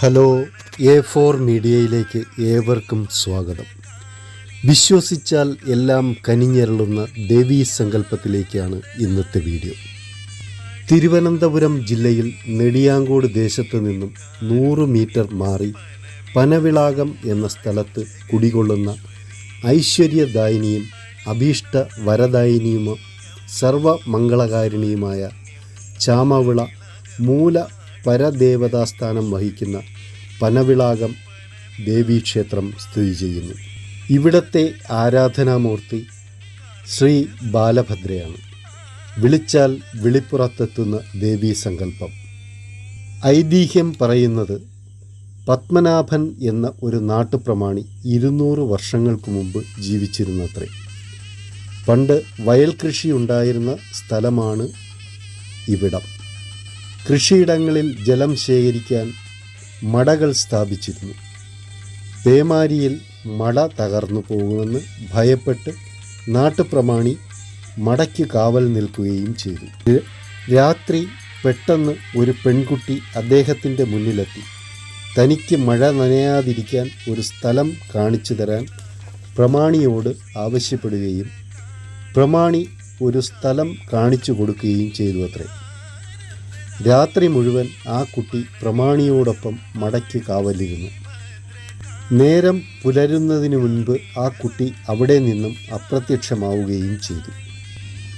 Hello A four മീഡിയയിലേക്ക് ഏവർക്കും സ്വാഗതം. വിശ്വസിച്ചാൽ എല്ലാം കനിഞ്ഞരളുന്ന ദേവീ സങ്കല്പത്തിലേക്കാണ് ഇന്നത്തെ വീഡിയോ. തിരുവനന്തപുരം ജില്ലയിൽ നെടിയാങ്കോട് ദേശത്ത് നിന്നും നൂറ് മീറ്റർ മാറി പനവിളാകം എന്ന സ്ഥലത്ത് കുടികൊള്ളുന്ന ഐശ്വര്യദായിനിയും അഭീഷ്ട വരദായിനിയും സർവമംഗളകാരിണിയുമായ ചാമവിള മൂല പരദേവതാസ്ഥാനം വഹിക്കുന്ന പനവിളാകം ദേവീക്ഷേത്രം സ്ഥിതി ചെയ്യുന്നു. ഇവിടത്തെ ആരാധനാമൂർത്തി ശ്രീ ബാലഭദ്രയാണ്. വിളിച്ചാൽ വിളിപ്പുറത്തെത്തുന്ന ദേവീ സങ്കല്പം. ഐതിഹ്യം പറയുന്നത് പത്മനാഭൻ എന്ന ഒരു നാട്ടുപ്രമാണി ഇരുന്നൂറ് വർഷങ്ങൾക്ക് മുമ്പ് ജീവിച്ചിരുന്നത്രേ. പണ്ട് വയൽ കൃഷി ഉണ്ടായിരുന്ന സ്ഥലമാണ് ഇവിടം. കൃഷിയിടങ്ങളിൽ ജലം ശേഖരിക്കാൻ മടകൾ സ്ഥാപിച്ചിരുന്നു. പേമാരിയിൽ മട തകർന്നു പോകുമെന്ന് ഭയപ്പെട്ട് നാട്ടുപ്രമാണി മടയ്ക്ക് കാവൽ നിൽക്കുകയും ചെയ്തു. രാത്രി പെട്ടെന്ന് ഒരു പെൺകുട്ടി അദ്ദേഹത്തിന്റെ മുന്നിലെത്തി. തനിക്ക് മഴ നനയാതിരിക്കാൻ ഒരു സ്ഥലം കാണിച്ചു തരാൻ പ്രമാണിയോട് ആവശ്യപ്പെടുകയും പ്രമാണി ഒരു സ്ഥലം കാണിച്ചു കൊടുക്കുകയും ചെയ്തു അത്രേ. രാത്രി മുഴുവൻ ആ കുട്ടി പ്രമാണിയോടൊപ്പം മടക്കി കാവലിരുന്നു. നേരം പുലരുന്നതിന് മുൻപ് ആ കുട്ടി അവിടെ നിന്നും അപ്രത്യക്ഷമാവുകയും ചെയ്തു.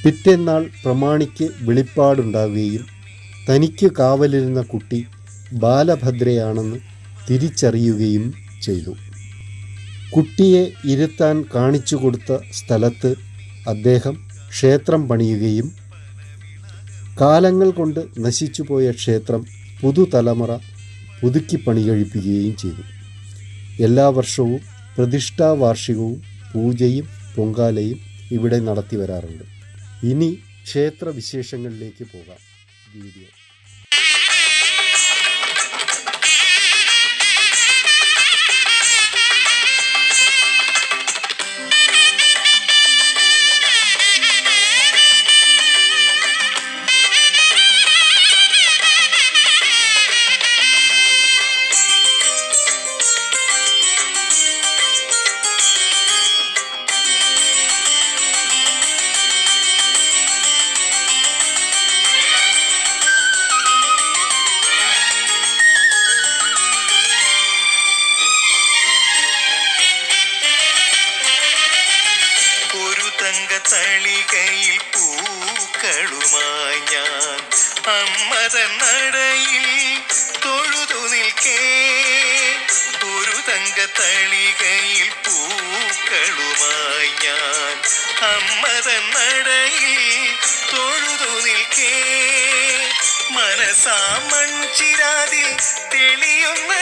പിറ്റേന്നാൾ പ്രമാണിക്ക് വെളിപ്പാടുണ്ടാവുകയും തനിക്ക് കാവലിരുന്ന കുട്ടി ബാലഭദ്രയാണെന്ന് തിരിച്ചറിയുകയും ചെയ്തു. കുട്ടിയെ ഇരുത്താൻ കാണിച്ചു കൊടുത്ത സ്ഥലത്ത് അദ്ദേഹം ക്ഷേത്രം പണിയുകയും കാലങ്ങൾ കൊണ്ട് നശിച്ചുപോയ ക്ഷേത്രം പുതുതലമുറ പുതുക്കി പണികഴിപ്പിക്കുകയും ചെയ്തു. എല്ലാ വർഷവും പ്രതിഷ്ഠാ വാർഷികവും പൂജയും പൊങ്കാലയും ഇവിടെ നടത്തി വരാറുണ്ട്. ഇനി ക്ഷേത്ര വിശേഷങ്ങളിലേക്ക് പോകാം വീഡിയോ തങ്ക തളികയിൽ പൂക്കളുമായി ഞാൻ അമ്മത നടയിൽ തൊഴുതു നിൽക്കേ. ഒരു തങ്ക തളികയിൽ പൂക്കളുമായി ഞാൻ അമ്മത നടയിൽ തൊഴുതു നിൽക്കേ. മനസാ മൺചിരാതിൽ തെളിയുന്ന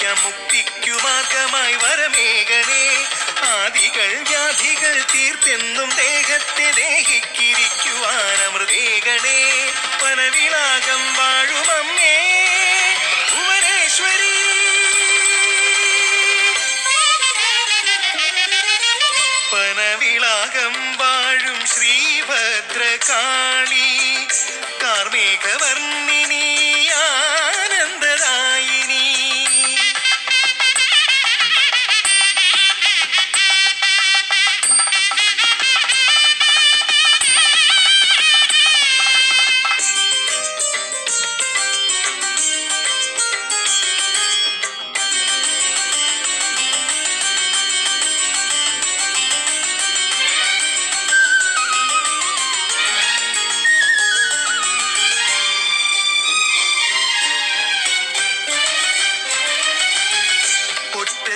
തിരുമുൻപിലർപ്പിക്കാം വരമേകണേ ആദികൾ വ്യാധികൾ തീർത്തെന്നും ദേഹത്തെ ദേഹിക്കിരിക്കുവാൻ അമൃതേകണേ പനവിളാകം വാഴുമമ്മേ ഭുവനേശ്വരി. പനവിളാകം വാഴും ശ്രീഭദ്രകാളി. കാർമേഘവർണിനി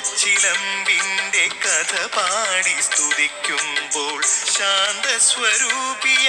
ഒറ്റച്ചിലമ്പിന്റെ കഥ പാടി സ്തുതിക്കുമ്പോൾ ശാന്തസ്വരൂപിയ